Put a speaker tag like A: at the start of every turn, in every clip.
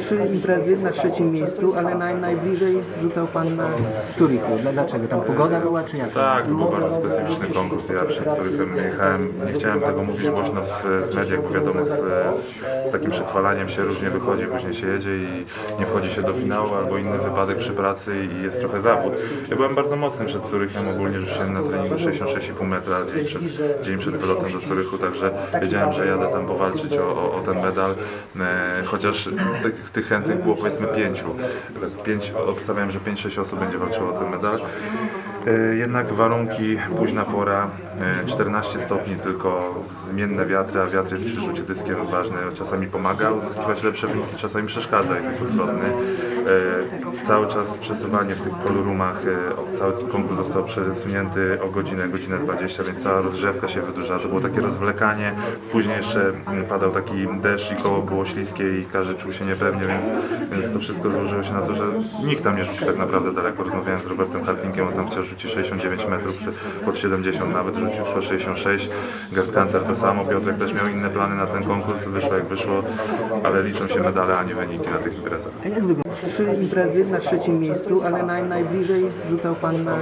A: trzy imprezy na trzecim miejscu, ale naj, najbliżej rzucał Pan na Zurichu. Dla- Dlaczego? Tam pogoda była, czy jak?
B: Tak, to był bardzo specyficzny konkurs. Ja przed Zurychem jechałem, nie chciałem tego mówić głośno w, w mediach, bo wiadomo, z, z, z takim przechwalaniem się różnie wychodzi, później się jedzie i nie wchodzi się do finału albo inny wypadek przy pracy i jest trochę zawód. Ja byłem bardzo mocny przed Zurychem, ogólnie rzuciłem na treningu 66,5 metra dzień przed, dzień przed wylotem do Zurychu, także wiedziałem, że jadę tam powalczyć o, o, o ten medal, e, chociaż tych, tych chętnych było powiedzmy pięciu. Pięć, obstawiałem, że 5-6 osób będzie walczyło o ten medal. E, Jednak warunki, późna pora, e, 14 stopni tylko, zmienne wiatry, a wiatr jest przy rzucie dyskiem ważny, czasami pomaga uzyskiwać lepsze wyniki, czasami przeszkadza, jak jest odwrotny. E, Cały czas przesuwanie w tych kolorumach, e, o- cały konkurs został przesunięty o godzinę, godzinę 20, więc cała rozgrzewka się wydłuża. To było takie rozwlekanie, później jeszcze mm, padał taki deszcz i koło było śliskie i każdy czuł się niepewnie, więc, więc to wszystko złożyło się na to, że nikt tam nie rzucił tak naprawdę daleko. Rozmawiałem z Robertem Hartinkiem, on tam chciał rzucić 69 metrów, czy pod 70 nawet, rzucił tylko 66. Gerd Kanter to samo, Piotrek też miał inne plany na ten konkurs, wyszło jak wyszło, ale liczą się medale, a nie wyniki na tych imprezach.
A: A jak wygląda? Trzy imprezy na trzecim miejscu, ale naj, najbliżej rzucał Pan na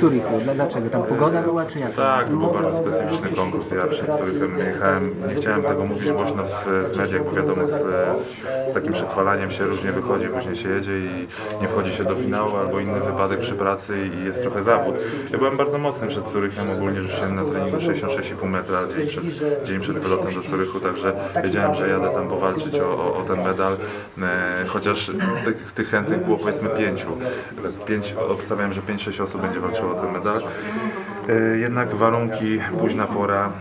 A: Zurichu. Dla- Dlaczego? Tam pogoda była, czy jak?
B: Tak, to był bardzo specyficzny konkurs. Ja przed Zurychem jechałem, nie chciałem tego mówić głośno w, w mediach, bo wiadomo, z, z, z takim przechwalaniem się różnie wychodzi, później się jedzie i nie wchodzi się do finału albo inny wypadek przy pracy i jest trochę zawód. Ja byłem bardzo mocny przed Zurychem, ogólnie rzuciłem na treningu 66,5 metra dzień przed, dzień przed wylotem do Zurychu, także wiedziałem, że jadę tam powalczyć o, o, o ten medal, e, chociaż tych, tych chętnych było powiedzmy pięciu. Pięć, obstawiałem, że 5-6 osób będzie walczyło o ten medal. E, Jednak warunki, późna pora,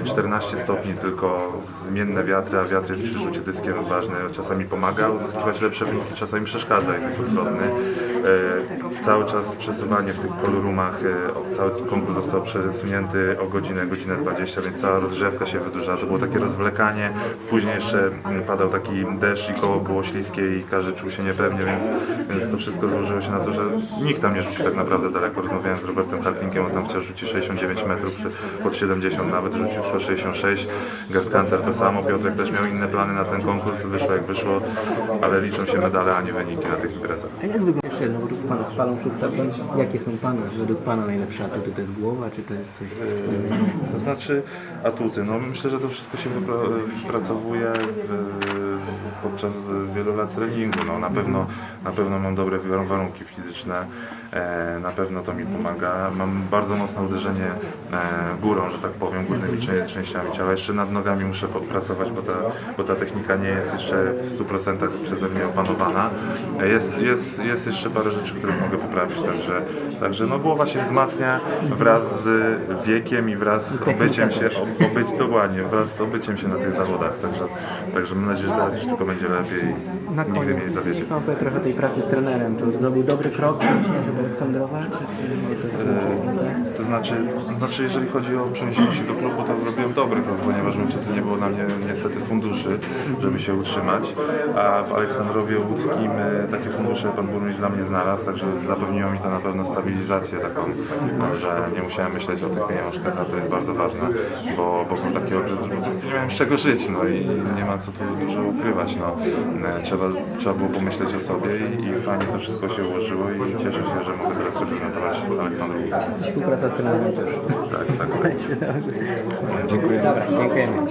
B: e, 14 stopni tylko, zmienne wiatry, a wiatr jest przy rzucie dyskiem ważny, czasami pomaga uzyskiwać lepsze wyniki, czasami przeszkadza, jak jest odwrotny. E, Cały czas przesuwanie w tych kolorumach, e, o- cały konkurs został przesunięty o godzinę, godzinę 20, więc cała rozgrzewka się wydłuża. To było takie rozwlekanie, później jeszcze mm, padał taki deszcz i koło było śliskie i każdy czuł się niepewnie, więc, więc to wszystko złożyło się na to, że nikt tam nie rzucił tak naprawdę daleko. Rozmawiałem z Robertem Hartinkiem, on tam chciał 69 metrów, czy pod 70 nawet, rzucił tylko 66. Gerd Kanter to samo, Piotrek też miał inne plany na ten konkurs, wyszło jak wyszło, ale liczą się medale, a nie wyniki na tych imprezach.
A: A jak wygląda jeszcze jedno, bo chwalą przedstawiam. Jakie są Pana, według Pana najlepsze atuty? To jest głowa, czy to jest coś?
B: To znaczy atuty. No myślę, że to wszystko się wypra- wypracowuje w, podczas wielu lat treningu. No, na, pewno, na pewno mam dobre war- warunki fizyczne, e, na pewno to mi pomaga. Mam bardzo mocne uderzenie e, górą, że tak powiem, górnymi czę- częściami ciała. Jeszcze nad nogami muszę popracować, bo ta, bo ta technika nie jest jeszcze w 100% przeze mnie opanowana. E, Jest, jest, jest jeszcze parę rzeczy, które mogę poprawić, także, także no, głowa się wzmacnia wraz z wiekiem i wraz z obyciem się, obyć, dokładnie, wraz z obyciem się na tych zawodach, także, także mam nadzieję, że teraz już tylko będzie lepiej
A: Na
B: nigdy mnie nie zawiedzie.
A: powie trochę tej pracy z trenerem. To, był dobry krok żeby Aleksandrowa? Czy, czy nie? To jest,
B: To znaczy, to znaczy, jeżeli chodzi o przeniesienie się do klubu, to zrobiłem dobry krok, ponieważ w Łęczycy nie było na mnie niestety funduszy, żeby się utrzymać, a w Aleksandrowie Łódzkim e, takie fundusze pan burmistrz dla mnie znalazł, także zapewniło mi to na pewno stabilizację taką, no, że nie musiałem myśleć o tych pieniążkach, a to jest bardzo ważne, bo, bo był taki okres, że po prostu nie miałem z czego żyć, no i nie ma co tu dużo ukrywać, no. E, Trzeba, trzeba było pomyśleć o sobie i, i fajnie to wszystko się ułożyło i cieszę się, że mogę teraz reprezentować Aleksandr Łódzki.
A: Współpraca z trenerem też.
B: Tak, tak, tak.
A: Dziękuję. Dziękujemy.